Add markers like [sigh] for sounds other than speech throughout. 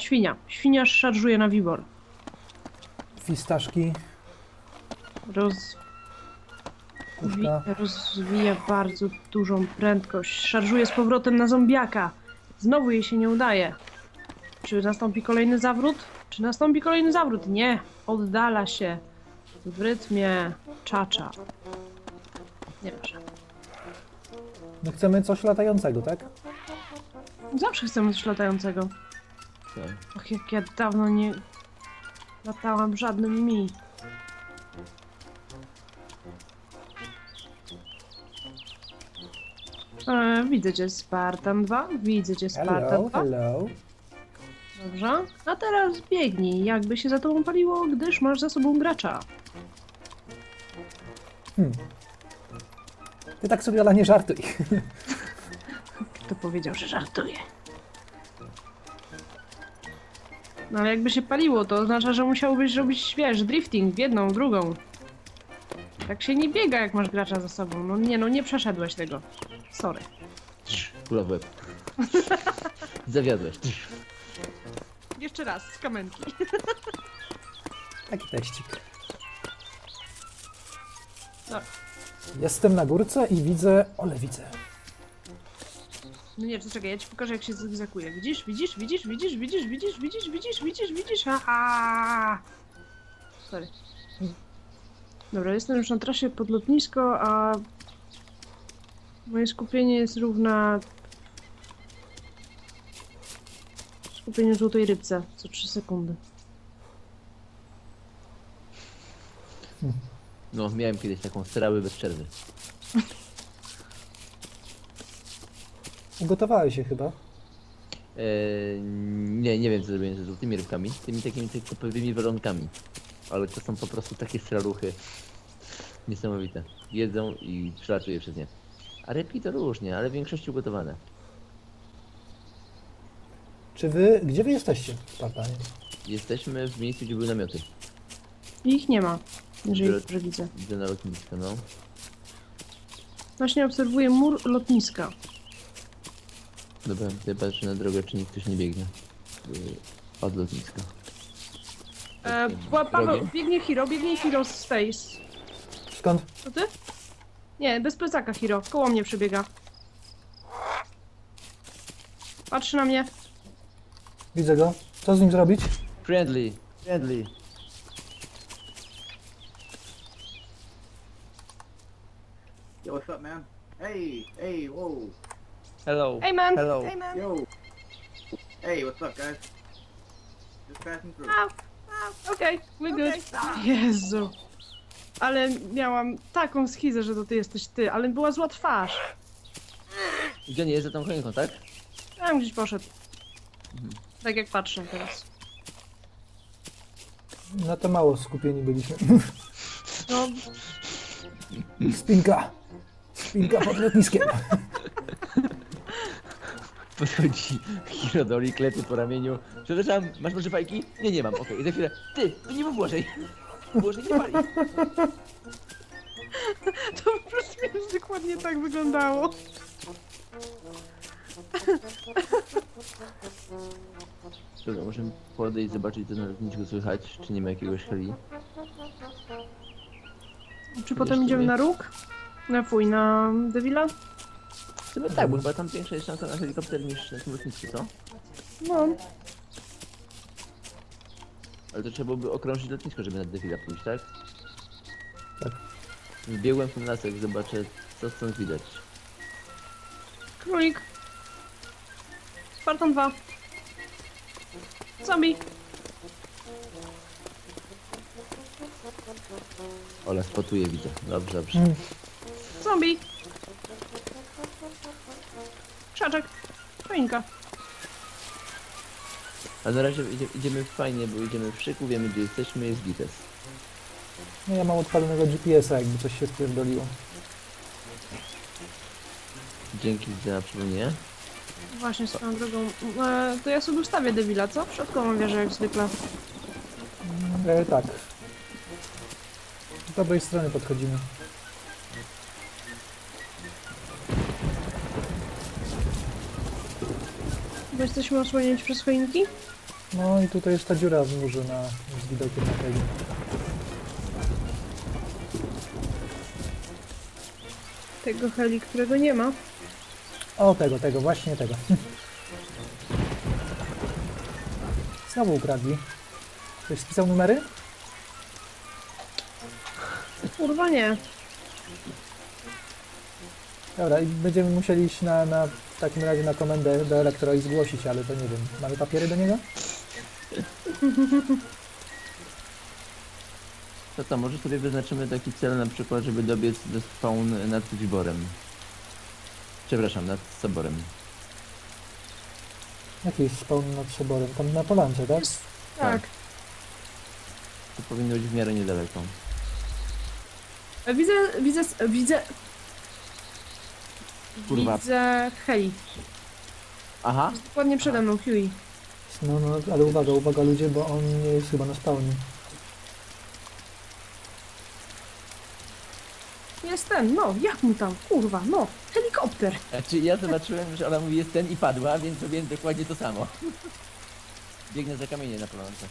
Świnia. Świnia szarżuje na wibor. Fistaszki, Roz... Wi... Rozwija bardzo dużą prędkość. Szarżuje z powrotem na zombiaka. Znowu jej się nie udaje. Czy nastąpi kolejny zawrót? Czy nastąpi kolejny zawrót? Nie. Oddala się. W rytmie czacza. Nie wiem. No chcemy coś latającego, tak? Zawsze chcemy coś latającego. Tak. Och, jak ja dawno nie latałam żadnym mi. E, widzę cię Spartan 2, widzę cię Spartan Hello, 2. hello. Dobrze. A teraz biegnij, jakby się za tobą paliło, gdyż masz za sobą gracza. Hmm. Ty tak sobie Ola nie żartuj. [laughs] Kto powiedział, że żartuje? No ale jakby się paliło, to oznacza, że musiałbyś robić, wiesz, drifting w jedną, w drugą. Tak się nie biega, jak masz gracza za sobą. No nie, no nie przeszedłeś tego. Sorry. Kula w łeb. Zawiodłeś. Jeszcze raz, z kamenki. [laughs] Taki teścik. No, Jestem na górce i widzę... Ole, widzę. No nie, to czekaj, ja ci pokażę, jak się zygzakuje. Widzisz, widzisz, widzisz, widzisz, widzisz, widzisz, widzisz, widzisz, widzisz, widzisz, haha. Sorry. Dobra, jestem już na trasie pod lotnisko, a moje skupienie jest równa skupieniu złotej rybce co 3 sekundy. No, miałem kiedyś taką strały bez przerwy. Ugotowałeś się chyba. Eee, nie, nie wiem co zrobiłem ze złotymi rybkami, tymi takimi typowymi welonkami. Ale to są po prostu takie straluchy. Niesamowite. Jedzą i przelatuje przez nie. A rybki to różnie, ale w większości ugotowane. Czy wy... Gdzie wy jesteście, Spartanie? Jesteśmy w miejscu, gdzie były namioty. I ich nie ma, jeżeli Biorę- dobrze widzę. Idę na lotnisko, no. Właśnie obserwuję mur lotniska. Dobra, tutaj patrzę na drogę, czy nikt ktoś nie biegnie. Yy, Od lotniska. E, pa- Paweł, biegnie Hiro, biegnie Hiro z Space. Skąd? To ty? Nie, bez plecaka Hiro, koło mnie przebiega. Patrzy na mnie. Widzę go. Co z nim zrobić? Friendly! Friendly! Yo, what's up, man? Hey, hey, whoa, Hello! Hey man! Hello! Hey man! yo. Hey, what's up, guys? Just passing through. Au, au, Okej, we good. Jezu. Ale miałam taką schizę, że to ty jesteś ty, ale była zła twarz. Gdzie nie jest za tą choinką, tak? Tam gdzieś poszedł. Tak jak patrzę teraz. Na to mało skupieni byliśmy. No, Spinka. Spinka pod lotniskiem. Podchodzi Hirodori, klepie po ramieniu. Przepraszam, masz może fajki? Nie, nie mam, okej. I za chwilę, ty, to nie mów Błożej. Błożej nie pali. to po prostu dokładnie tak wyglądało. Dobra, możemy podejść, zobaczyć co na lotnisku słychać, czy nie ma jakiegoś heli. Czy potem idziemy na róg? Na fuj, na Devila? Chyba tak, bo chyba tam większa jest szansa na helikopter niż na tym lotnisku, co? No, Ale to trzeba byłoby okrążyć lotnisko, żeby na defila pójść, tak? Tak. Wbiegłem w ten lasek, zobaczę co stąd widać. królik. Spartan 2. Zombie. Ola spotuje, widzę. Dobrze, dobrze. Zombie. Krzaczek. Choinka. A na razie idzie, idziemy fajnie, bo idziemy w szyku, wiemy gdzie jesteśmy, jest gites. No ja mam odpalonego GPS-a, jakby coś się spierdoliło. Dzięki za przypomnienie. Właśnie swoją drogą. E, to ja sobie ustawię Devila, co? W środku mam wieżę jak zwykle. E, tak. Z dobrej strony podchodzimy. Bo jesteśmy osłonięci przez choinki? No i tutaj jest ta dziura w murze na, z widokiem na heli. Tego heli, którego nie ma. O, tego, tego, właśnie tego. Znowu ukradli. Ktoś spisał numery? Kurwa nie. Dobra, i będziemy musieli iść na, na, w takim razie na komendę do elektro i zgłosić, ale to nie wiem. Mamy papiery do niego? To co, może sobie wyznaczymy taki cel na przykład, żeby dobiec do spawn nad Wiborem. Przepraszam, nad Soborem. Jaki jest spawn nad soborem? Tam na polance, tak? Tak. To powinno być w miarę niedaleko. Widzę, widzę, widzę... Kurwa. Widzę heli. Aha, Jest dokładnie przede mną, Huey. No, no, ale uwaga, uwaga ludzie, bo on nie jest chyba na spawnie. Jest ten, no, jak mu tam, kurwa, no, helikopter. Znaczy ja zobaczyłem, że ona mówi jest ten i padła, więc zrobiłem dokładnie to samo. Biegnę za kamienie na polance.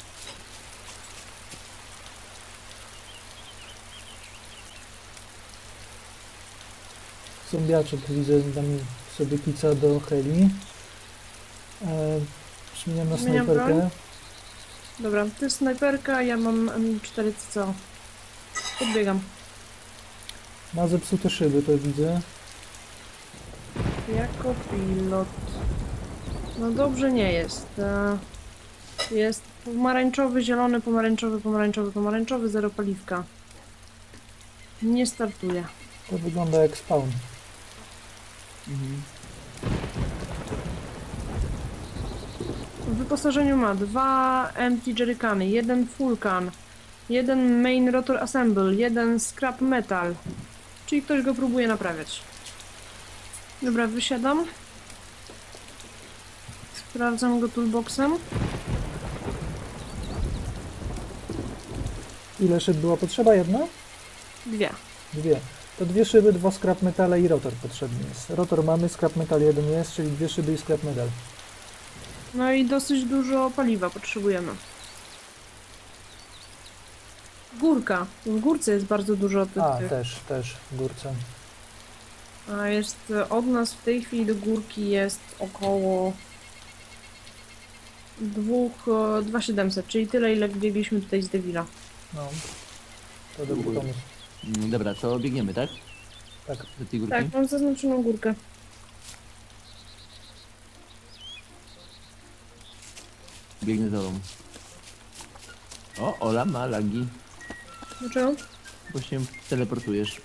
Zombiaczek widzę tam sobie kica do heli. E, Zmieniam na Zmieniam snajperkę. broń. Dobra, to jest snajperka, ja mam M4 CCO. Podbiegam. Ma zepsute szyby, to widzę. Jako pilot. No dobrze nie jest. E, Jest pomarańczowy, zielony, pomarańczowy, pomarańczowy, pomarańczowy, zero paliwka. Nie startuje. To wygląda jak spawn. W wyposażeniu ma dwa empty jerrycany, jeden full can, jeden main rotor assemble, jeden scrap metal. Czyli ktoś go próbuje naprawiać. Dobra, wysiadam. Sprawdzam go toolboxem. Ile szyb była potrzeba? Jedna? Dwie. Dwie. To dwie szyby, dwa scrap metale i rotor potrzebny jest. Rotor mamy, scrap metal jeden jest, czyli dwie szyby i scrap metal. No i dosyć dużo paliwa potrzebujemy. Górka. W górce jest bardzo dużo tych. A, tych. też, też w górce. A jest od nas w tej chwili do górki jest około dwóch, e, 2700, czyli tyle ile biegliśmy tutaj z Devila. No. To dobry pomysł. Mm, Dobra, to biegniemy, tak? Tak. Do tej górki? Tak, mam zaznaczoną górkę. Biegnę za tobą. O, Ola ma lagi, Dlaczego? bo się teleportujesz.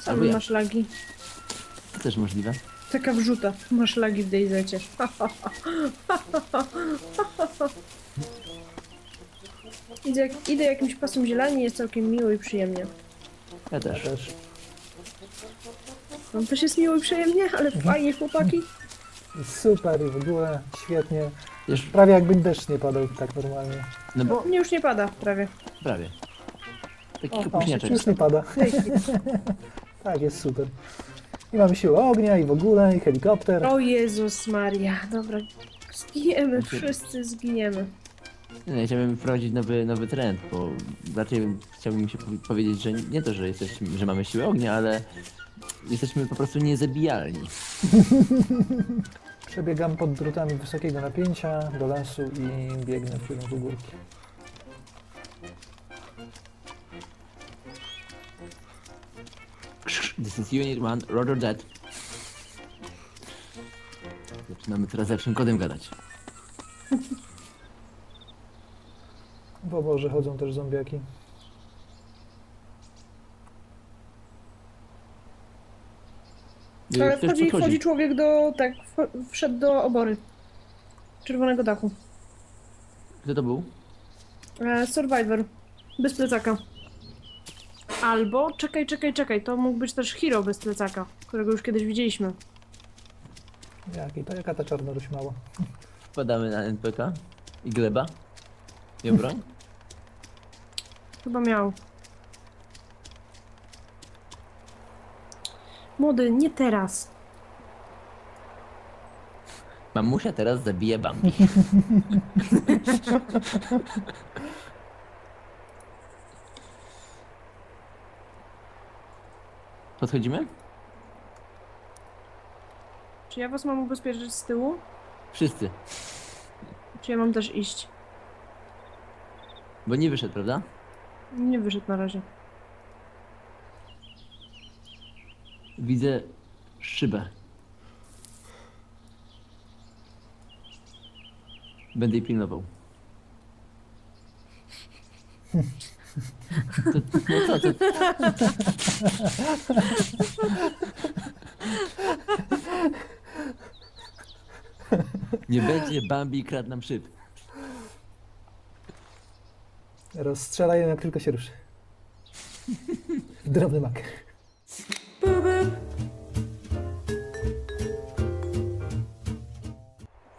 Sam Albo ja. masz lagi. To też możliwe. Taka wrzuta. Masz lagi w Dejzecie. [laughs] idę, jak, idę jakimś pasem zieleni, jest całkiem miło i przyjemnie. Ja Ja też. też. Wam też jest miło i przyjemnie, ale fajnie chłopaki. Super, i w ogóle świetnie. Wiesz, Prawie jakby deszcz nie padał tak normalnie. no bo Bo mnie już nie pada prawie. prawie. Taki O, już nie pada. [laughs] Tak, jest super. I mamy siłę ognia i w ogóle, i helikopter. O Jezus Maria, dobra. Zginiemy, wszyscy zginiemy. Nie, chciałbym wprowadzić nowy, nowy trend, bo raczej bym- chciałbym się powi- powiedzieć, że nie to, że jesteśmy, że mamy siłę ognia, ale jesteśmy po prostu niezabijalni. [laughs] Przebiegam pod drutami wysokiego napięcia do lasu i biegnę w kierunku górki. This is Unit 1, Roger Dead. Zaczynamy coraz lepszym kodem gadać. [laughs] W oborze chodzą też zombiaki. Ale wchodzi, wchodzi człowiek do, tak, wszedł do obory. Czerwonego dachu. Kto to był? E, Survivor. Bez plecaka. Albo, czekaj, czekaj, czekaj, to mógł być też Hero bez plecaka, którego już kiedyś widzieliśmy. Jaki to, jaka ta czarnoruś mała? Wpadamy na NPK i gleba. Nie broń? Chyba miał. Młody, nie teraz. Mamusia teraz zabije Bambi. [laughs] Podchodzimy? Czy ja was mam ubezpieczyć z tyłu? Wszyscy. Czy ja mam też iść? Bo nie wyszedł, prawda? Nie wyszedł na razie. Widzę szybę. Będę jej pilnował. To, no co, to... Nie będzie Bambi kradł nam szyb. Rozstrzelaj jak tylko się ruszy. [laughs] Drobny mak.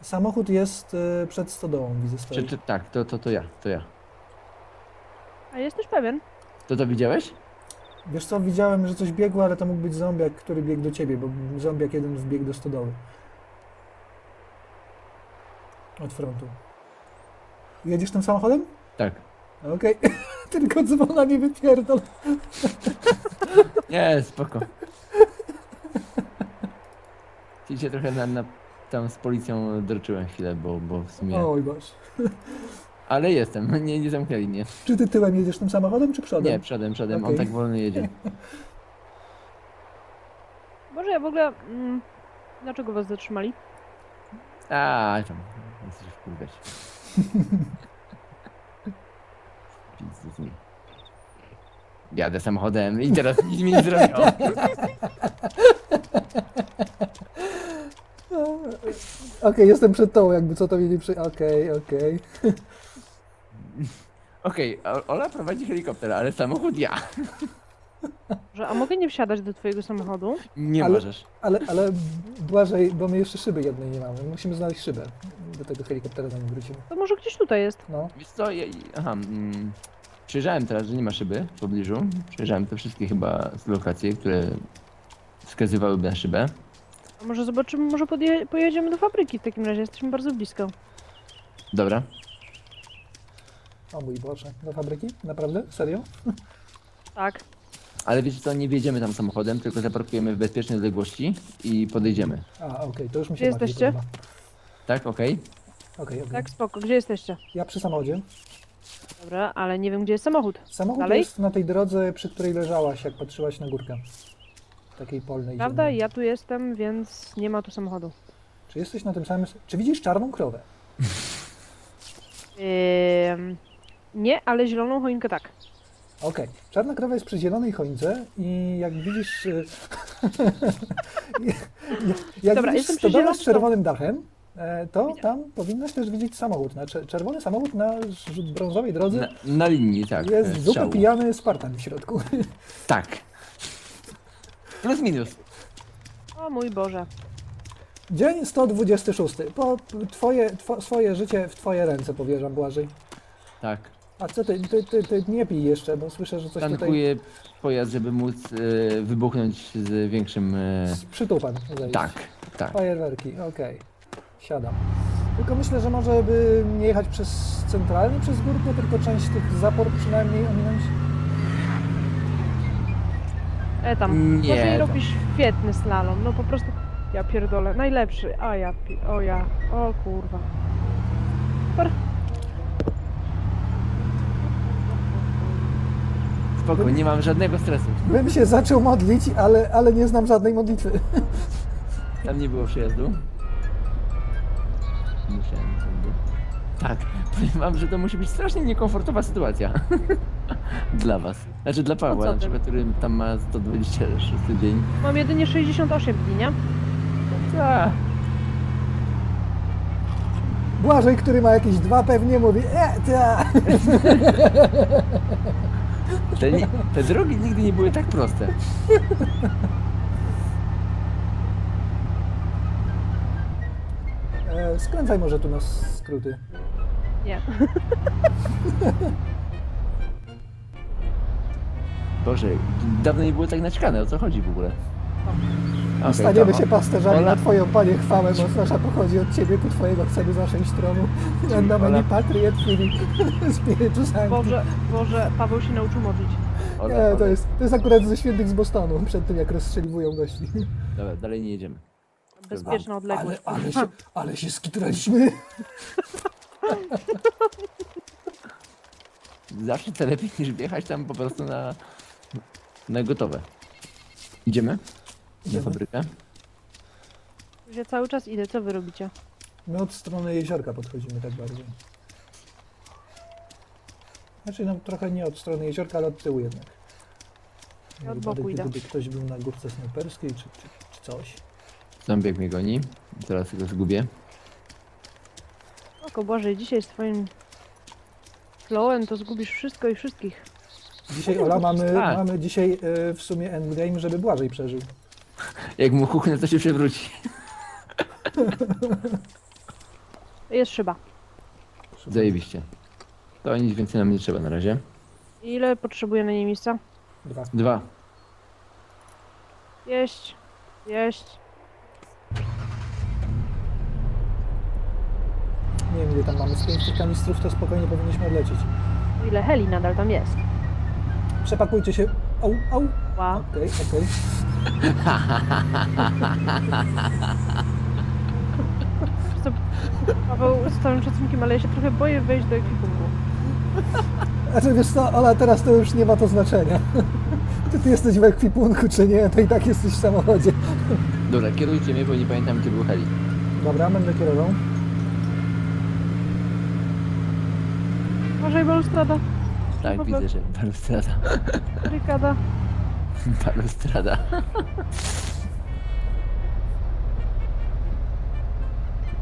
Samochód jest e, przed stodołą, widzę Czy, czy, tak, to, to, to ja, to ja. A jesteś pewien? To to widziałeś? Wiesz co, widziałem, że coś biegło, ale to mógł być zombiak, który biegł do ciebie, bo zombiak jeden wbiegł do stodoły. Od frontu. Jedziesz tym samochodem? Tak. Okej. [laughs] Tylko dzwona nie wypierdol. [laughs] Nie, spoko. Ci się trochę na, na, tam z policją droczyłem chwilę, bo, bo w sumie... Oj boż. Ale jestem, [laughs] nie, nie zamknęli mnie. Czy ty tyłem jedziesz tym samochodem, czy przodem? Nie, przodem, przodem, on tak wolno jedzie. Boże, ja w ogóle... Mm, dlaczego was zatrzymali? A, tam, jesteś wkurwiać. Pizdu z nim. Jadę samochodem i teraz nic mi nie zrobią. [laughs] Okej, jestem przed tobą, jakby co to mieli przy... Okej, okej. [laughs] Okej, O- Ola prowadzi helikopter, ale samochód ja. Że, a mogę nie wsiadać do twojego samochodu? Nie Ale- możesz. Ale, ale Błażej, bo my jeszcze szyby jednej nie mamy. Musimy znaleźć szybę do tego helikoptera, zanim wrócimy. To może gdzieś tutaj jest. No. Wiesz co, ja, aha, mm, przejrzałem teraz, że nie ma szyby w pobliżu. Przejrzałem te wszystkie chyba z lokacje, które wskazywałyby na szybę. A może zobaczymy, może podje- pojedziemy do fabryki w takim razie, jesteśmy bardzo blisko. Dobra. O mój Boże. Do fabryki? Naprawdę? Serio? Tak. Ale wiecie co, nie wjedziemy tam samochodem, tylko zaparkujemy w bezpiecznej odległości i podejdziemy. A, okej, to już mi się Gdzie bardziej jesteście? podoba. Tak, okej? Okej, okej. Tak, spoko. Gdzie jesteście? Ja przy samochodzie. Dobra, ale nie wiem, gdzie jest samochód. Samochód Dalej? jest na tej drodze, przy której leżałaś, jak patrzyłaś na górkę. Takiej polnej. Prawda? ziemnej. Ja tu jestem, więc nie ma tu samochodu. Czy jesteś na tym samym... Czy widzisz czarną krowę? Ym, nie, ale zieloną choinkę tak. Okej. Czarna krowa jest przy zielonej choince i jak widzisz... y, [laughs] jak Dobra, widzisz jestem przy stodołę z czerwonym dachem, e, to tam powinnaś też widzieć samochód. Na cze- czerwony samochód na ż- brązowej drodze Na, na linii, tak. jest e, zupełnie pijany Spartan w środku. [laughs] Tak. Plus minus. O mój Boże. Dzień 126. Po twoje, two, swoje życie w twoje ręce powierzam, Błażej. Tak. A co ty, ty, ty, ty nie pij jeszcze, bo słyszę, że coś tutaj... Tankuję pojazd, żeby móc e, wybuchnąć z większym... E, z Przytupem. zejść. tak, tak. Fajerwerki, okej. Siadam. Tylko myślę, że może by nie jechać przez centralnie przez górkę, tylko część tych zapor przynajmniej ominąć. E tam. Nie, Boże, tam. robi świetny slalom. No po prostu. Ja pierdolę. Najlepszy. A ja. pi- O ja. O kurwa. Spoko, nie mam żadnego stresu. Bym się zaczął modlić, ale, ale nie znam żadnej modlitwy. Tam nie było przejazdu. Musiałem. Tak, powiem wam, że to musi być strasznie niekomfortowa sytuacja. [laughs] dla was. Znaczy dla Pawła, co na ty? przykład, który tam ma 126 dzień. Mam jedynie 68 dni, nie? Tak. Błażej, który ma jakieś dwa pewnie mówi, e, ta. [laughs] Te, te drogi nigdy nie były tak proste. E, skręcaj może tu na skróty. Nie. Boże, dawno nie było tak naćkane, o co chodzi w ogóle? Okej, Staniemy się pasterzami Ola- na twoją panie chwałę, bo nasza pochodzi od ciebie, ku twojego chcemy z naszej strony. Nomeni Ola- patriot filii spiritus sancti. Boże, Boże, Paweł się nauczył modlić. Ola, Nie, to jest, to jest akurat ze świętych z Bostonu, przed tym jak rozstrzeliwują gości. Dobra, dalej nie jedziemy. Bezpieczna odległość. Ale, ale, się, ale się skitraliśmy. [laughs] Zawsze to lepiej niż wjechać tam po prostu na, na gotowe. Idziemy? Na Idziemy. fabrykę? Ja cały czas idę, co wy robicie? My od strony jeziorka podchodzimy tak bardziej. Znaczy no trochę nie od strony jeziorka, ale od tyłu jednak. Ja od Wypadek, boku idę. Gdyby ktoś był na górce snajperskiej czy, czy, czy coś. Zombiek mnie goni. Zaraz go zgubię. Oko Boże, dzisiaj z twoim flowem to zgubisz wszystko i wszystkich. Dzisiaj Ola mamy, Tak. mamy dzisiaj y, w sumie endgame, żeby Błażej przeżył. Jak mu huchnę, to się przewróci. Jest szyba. Zajebiście. To nic więcej nam nie trzeba na razie. Ile potrzebuję na niej miejsca? Dwa. Dwa. Jeść. Jeść. Nie wiem ile tam mamy, z pięć tych kanistrów to spokojnie powinniśmy odlecieć. Ile heli nadal tam jest? Przepakujcie się. Au, au. Okej, okej. Paweł, z całym szacunkiem, ale ja się trochę boję wejść do ekwipunku. Znaczy wiesz co, Ola, teraz to już nie ma to znaczenia. Czy ty jesteś w ekwipunku, czy nie, to i tak jesteś w samochodzie. Dobra, kierujcie mnie, bo nie pamiętam gdzie był heli. Dobra, będę kierował. Uważaj, balustrada. Tak, Dobra. widzę, że balustrada. Rykada. [laughs] Balustrada.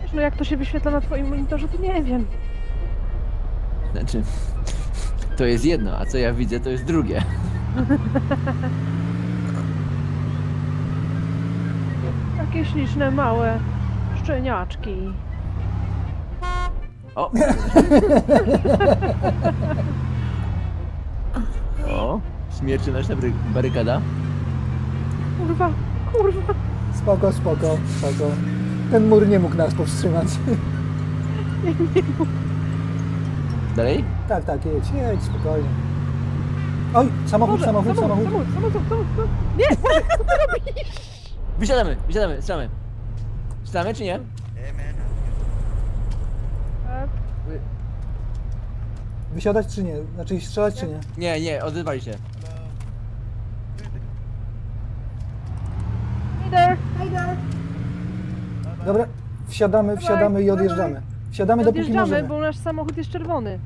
Wiesz, no jak to się wyświetla na twoim monitorze, to nie wiem. Znaczy, to jest jedno, a co ja widzę, to jest drugie. [laughs] Takie śliczne, małe szczeniaczki. O! [laughs] o! Śmiercionośna bry- barykada. Kurwa, kurwa. Spoko, spoko, spoko. Ten mur nie mógł nas powstrzymać. Nie, nie mów. Dalej? tak, tak, jedź, jedź, spokojnie. Oj, samochód, Boże, samochód, samochód. samochód, samochód, samochód, samochód. Nie, [laughs] co ty robisz? Wysiadamy, wysiadamy, strzelamy. Strzelamy czy nie? Tak. Wysiadać czy nie? Znaczy strzelać czy nie? Nie, nie, odzywali się. Dobra, wsiadamy, wsiadamy i odjeżdżamy. Wsiadamy dopóki Odjeżdżamy, możemy. bo nasz samochód jest czerwony.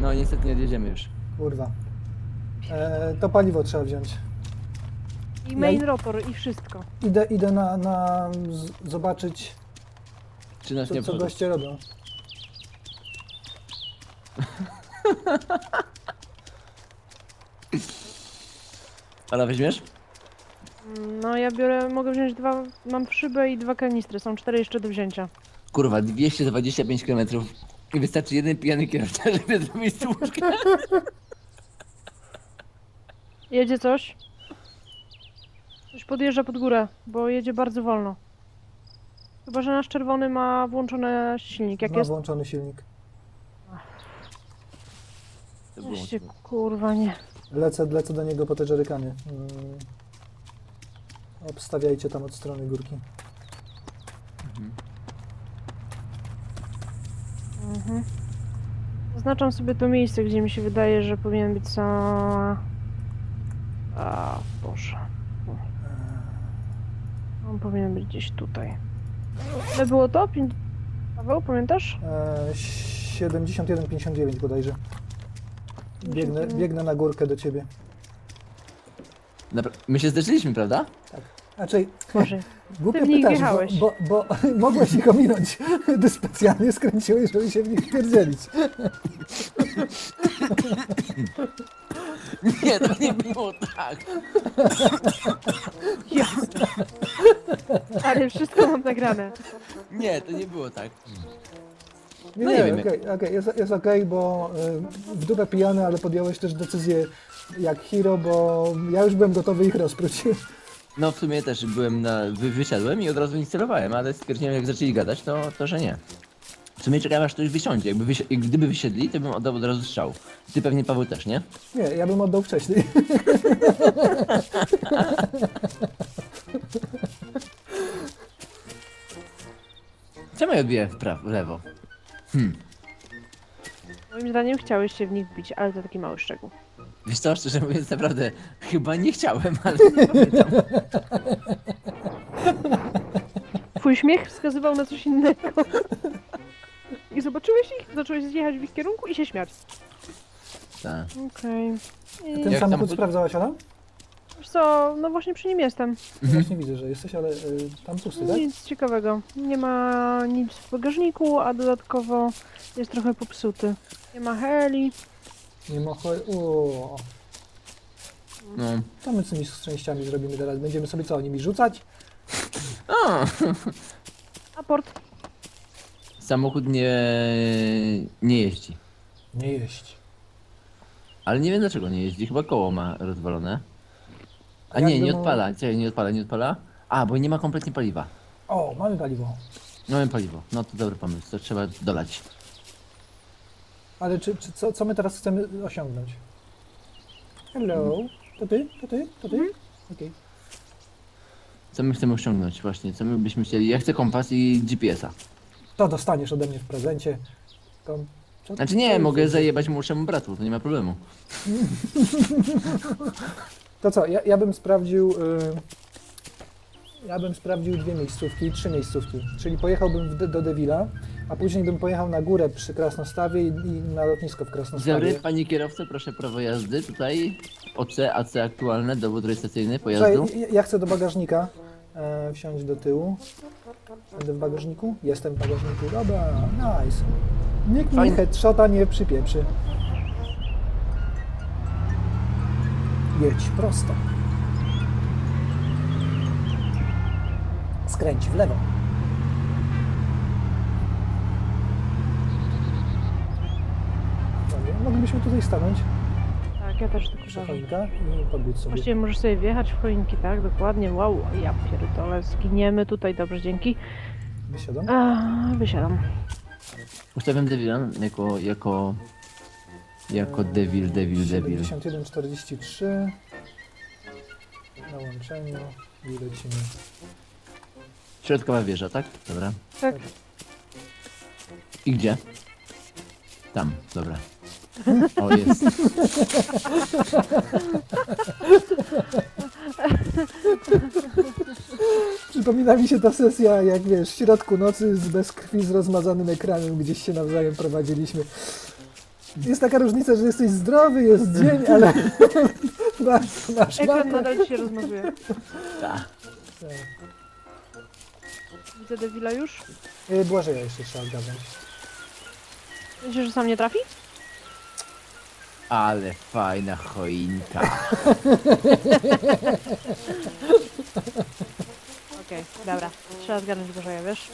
No niestety nie odjedziemy już. Kurwa. E, to paliwo trzeba wziąć. I main rotor i wszystko. Idę, idę na, na z, zobaczyć, Czy nas co, nie co goście robią. [laughs] Ale weźmiesz? No ja biorę, mogę wziąć dwa, mam szybę i dwa kanistry, są cztery jeszcze do wzięcia. Kurwa, 225 km i wystarczy jeden pijany kierowca, żeby zrobić służkę. Jedzie coś? Coś podjeżdża pod górę, bo jedzie bardzo wolno. Chyba, że nasz czerwony ma włączony silnik. Jak Ma jest? włączony silnik. To było Weźcie, mocno. kurwa, nie. Lecę, lecę do niego po te żerykany. Mm. Obstawiajcie tam od strony górki. Mhm. Zaznaczam sobie to miejsce, gdzie mi się wydaje, że powinien być sama... A, Boże. On powinien być gdzieś tutaj. Ale było to? Pięć... Paweł, pamiętasz? E, 71-59 bodajże. Biegnę, 51. biegnę na górkę do ciebie. Napra- My się zderzyliśmy, prawda? Raczej Boże. głupio Ty w nich pytasz, bo, bo, bo [laughs] mogłeś ich ominąć. [laughs] Ty specjalnie skręciłeś, żeby się w nich pierdzielić. [laughs] Nie, to nie było tak. Jasne. Ale wszystko mam nagrane. Nie, to nie było tak. Nie, No nie nie, wiem, okej, okej, jest, jest okej, bo y, w dupę pijany, ale podjąłeś też decyzję jak hero, bo ja już byłem gotowy ich rozpróć. No w sumie też byłem na... Wy, wysiadłem i od razu nie celowałem, ale stwierdziłem jak zaczęli gadać, to, to że nie. W sumie czekałem aż ktoś wysiądzie. Jakby wysi gdyby wysiedli, to bym oddał od razu strzał. Ty pewnie Paweł też, nie? Nie, ja bym oddał wcześniej. Czemu ja odbiję w prawo, w lewo? Moim zdaniem chciałeś się w nich wbić, ale to taki mały szczegół. Wiesz co, szczerze mówiąc, naprawdę chyba nie chciałem, ale [laughs] Twój śmiech wskazywał na coś innego. I zobaczyłeś ich, zacząłeś zjechać w ich kierunku i się śmiać. tak. Okej. Ten Jak samochód samochód? sprawdzałaś, Adam? Wiesz co, no właśnie przy nim jestem. Właśnie widzę, że jesteś, ale y, tam pusty, tak? Nic ciekawego. Nie ma nic w bagażniku, a dodatkowo jest trochę popsuty. Nie ma heli. Nie ma cho- O, No. co my z tymi częściami zrobimy teraz? Będziemy sobie co, nimi rzucać? [laughs] O! Aport. Samochód nie... nie jeździ. Nie jeść. Ale nie wiem dlaczego nie jeździ, chyba koło ma rozwalone. A nie, nie odpala, Czekaj, nie odpala, nie odpala. A, bo nie ma kompletnie paliwa. O, mamy paliwo. Mamy paliwo, no to dobry pomysł, to trzeba dolać. Ale czy, czy co, co my teraz chcemy osiągnąć? Hello? To ty? To ty? To ty? Okej. Co my chcemy osiągnąć właśnie, co my byśmy chcieli? Ja chcę kompas i GPS-a. To dostaniesz ode mnie w prezencie. Kom... co- Znaczy co nie, jest? mogę zajebać młodszemu bratu, to nie ma problemu. [laughs] To co, ja, ja bym sprawdził... Y... Ja bym sprawdził dwie miejscówki, trzy miejscówki. Czyli pojechałbym w do Devila, a później bym pojechał na górę przy Krasnostawie i, i na lotnisko w Krasnostawie. Dobry, panie kierowco, proszę prawo jazdy, tutaj OC, AC aktualne, dowód rejestracyjny Słuchaj, pojazdu. ja- ja chcę do bagażnika e, wsiąść do tyłu. Będę w bagażniku? Jestem w bagażniku. Dobra, nice. Nikt mi Fajnie. headshota nie przypieprzy. Jedź prosto. Skręć w lewo. Moglibyśmy tutaj stanąć Tak, ja też tak przy uważam. choinka i podbiec sobie. Właściwie możesz sobie wjechać w choinki, tak? Dokładnie. Wow, ja pierdolę, zginiemy tutaj, dobrze, dzięki. Wysiadam. A, wysiadam. Ustawiam Devila jako, jako, jako Devil, Devil, Devil. 71-43 na łączeniu i lecimy. Środkowa wieża, tak? Dobra. Tak. I gdzie? Tam, dobra. O, jest. Przypomina mi się ta sesja, jak wiesz, w środku nocy z bez krwi z rozmazanym ekranem, gdzieś się nawzajem prowadziliśmy. Jest taka różnica, że jesteś zdrowy, jest dzień, ale [laughs] masz, masz Ekran nadal ci się rozmazuje. Ta. Widzę Devila już. Y, Błażeja jeszcze trzeba gadać. Myślisz, że sam nie trafi? Ale fajna choinka. Okej, dobra. Trzeba zgarnąć Bożeja, wiesz?